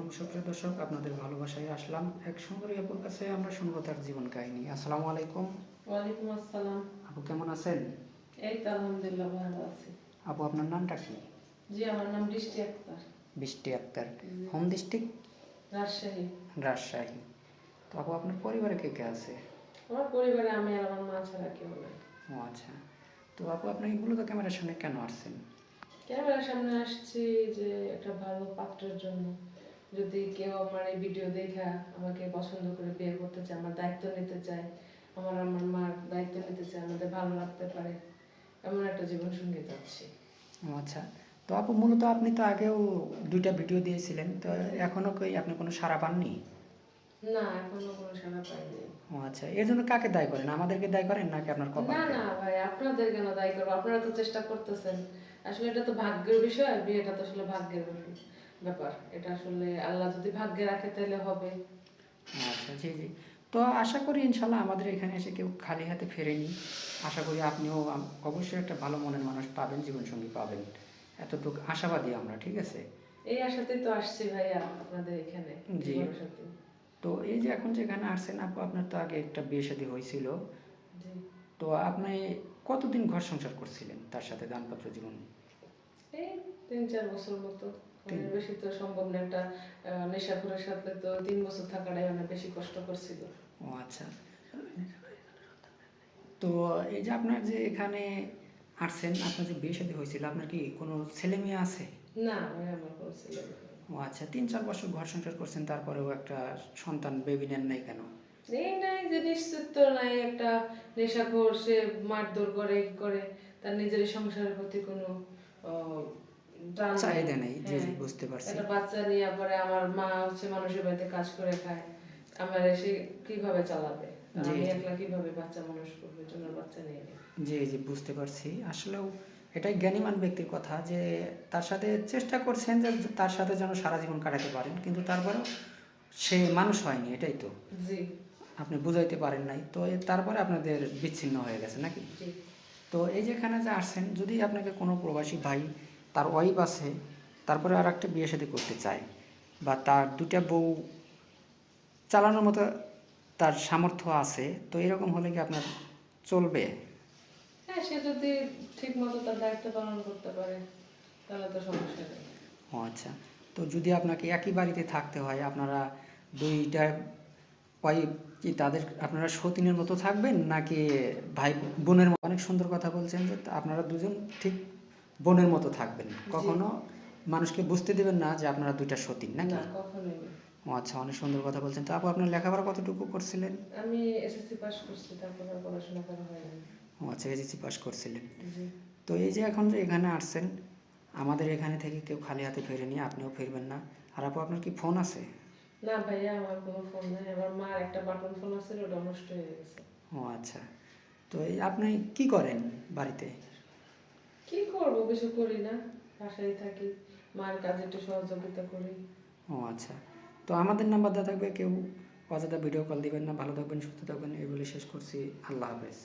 আলাইকুম সুপ্রিয় দর্শক আপনাদের ভালোবাসায় আসলাম এক সুন্দরী আপুর কাছে। আমরা শুনব তার জীবন কাহিনী। আসসালামু আলাইকুম। ওয়ালাইকুম আসসালাম। আপু কেমন আছেন? এই তো আলহামদুলিল্লাহ ভালো আছি। আপু আপনার নামটা কি? জি আমার নাম বৃষ্টি আক্তার। বৃষ্টি আক্তার। Home district? রাজশাহী। রাজশাহী। তো আপু আপনার পরিবারে কে কে আছে? আমার পরিবারে আমি আর আমার মা ছাড়া কেউ নাই। ও আচ্ছা। তো আপু আপনি মূলত ক্যামেরার সামনে কেন আসছেন? ক্যামেরার সামনে আসছি যে একটা ভালো পাত্রের জন্য। যদি কেউ আমার এই ভিডিও দেখা আমাকে পছন্দ করে বিয়ে করতে চায় আমার দায়িত্ব নিতে চায় আমার আমার মার দায়িত্ব নিতে চায় আমাদের ভালো রাখতে পারে এমন একটা জীবন সঙ্গী যাচ্ছি ও আচ্ছা। তো আপু মূলত আপনি তো আগেও দুইটা ভিডিও দিয়েছিলেন তো এখনও কই আপনি কোনো সাড়া পাননি? না এখনও কোনো সাড়া পাইনি। ও আচ্ছা এর জন্য কাকে দায়ী করেন? আমাদেরকে দায়ী করেন নাকি আপনার কপাল না না ভাই আপনাদের কেন দায়ী করব? আপনারা তো চেষ্টা করতেছেন। আসলে এটা তো ভাগ্যের বিষয় বিয়েটা তো আসলে ভাগ্যের ব্যাপার। এটা আসলে আল্লাহ যদি ভাগ্যে রাখে তাহলে হবে। আচ্ছা জি জি। তো আশা করি ইনশাল্লাহ আমাদের এখানে এসে কেউ খালি হাতে ফেরেনি। আশা করি আপনিও অবশ্যই একটা ভালো মনের মানুষ পাবেন জীবনসঙ্গী পাবেন। এতটুকু আশাবাদী আমরা ঠিক আছে? এই আশাতেই তো আসছি ভাইয়া আপনাদের এখানে জি। তো এই যে এখন যেখানে আসছেন আপু আপনার তো আগে একটা বিয়ে শাদী হয়েছিল। তো আপনি কতদিন ঘর সংসার করছিলেন তার সাথে দানপত্র জীবন? এই তিন চার বছর মতো। বেশি তো সম্ভব না একটা নেশাখোরের সাথে তো তিন বছর থাকাটাই অনেক বেশি কষ্ট করছিল। ও আচ্ছা। তো এই যে আপনার যে এখানে আসছেন আপনার যে বিয়ে শাদী হয়েছিল আপনার কি কোনো ছেলে মেয়ে আছে? না আমার কোনো ছেলে ও আচ্ছা তিন চার বছর ঘর সংসার করছেন তারপরেও একটা সন্তান বেবি নেন নাই কেন? এই নাই যে নিশ্চিত নাই একটা নেশাখোর সে মারধর করে করে তার নিজের সংসারের প্রতি কোনো। চাহিদা নেই জি জি হ্যাঁ। বুঝতে পারছি। একটা বাচ্চা নিয়ে পরে আমার মা হচ্ছে মানুষের বাড়িতে কাজ করে খায়। আমার এসে কীভাবে চালাবে? আমি একলা কীভাবে বাচ্চা মানুষ করব? জন্য বাচ্চা নিয়ে জি জি বুঝতে পারছি। আসলেও এটাই জ্ঞানীমান ব্যক্তির কথা যে তার সাথে চেষ্টা করছেন যে তার সাথে যেন সারা জীবন কাটাতে পারেন কিন্তু তারপরেও সে মানুষ হয়নি এটাই তো। জি। আপনি বুঝাইতে পারেন নাই তো তারপরে আপনাদের বিচ্ছিন্ন হয়ে গেছে নাকি? জি। তো এই যেখানে যে আসছেন যদি আপনাকে কোনো প্রবাসী ভাই তার ওয়াইফ আছে তারপরে আর একটা বিয়ে শাদী করতে চায় বা তার দুটা বউ চালানোর মতো তার সামর্থ্য আছে তো এরকম হলে কি আপনার চলবে? হ্যাঁ সে যদি ঠিক মতো তার দায়িত্ব পালন করতে পারে তাহলে তো সমস্যা নেই। ও আচ্ছা তো যদি আপনাকে একই বাড়িতে থাকতে হয় আপনারা দুইটা ওয়াইফ কি তাদের আপনারা সতীনের মতো থাকবেন নাকি ভাই বোনের মতো? অনেক সুন্দর কথা বলছেন যে আপনারা দুজন ঠিক বোনের মতো থাকবেন। কখনো মানুষকে বুঝতে দেবেন না যে আপনারা দুইটা সতীন নাকি ও আচ্ছা অনেক সুন্দর কথা বলছেন। তো আপু আপনার লেখাপড়া কতটুকু করছিলেন? আমি এসএসসি পাস করছি তারপর পড়াশোনা করা হয়নি। ও আচ্ছা এসএসসি পাস করছিলেন। তো এই যে এখন যে এখানে আসছেন আমাদের এখানে থেকে কেউ খালি হাতে ফেরেনি আপনিও ফিরবেন না। আর আপু আপনার কি ফোন আছে? না ভাইয়া আমার কোনো ফোন নাই। আমার মার একটা বাটন ফোন আছে ওটা নষ্ট হয়ে গেছে। ও আচ্ছা। তো এই আপনি কি করেন বাড়িতে? কি করব কিছু করি না। বাসায় থাকি। মার কাজে একটু সহযোগিতা করি। ও আচ্ছা। তো আমাদের নাম্বার দেওয়া থাকবে কেউ অযথা ভিডিও কল দিবেন না। ভালো থাকবেন সুস্থ থাকবেন এই বলে শেষ করছি। আল্লাহ হাফেজ।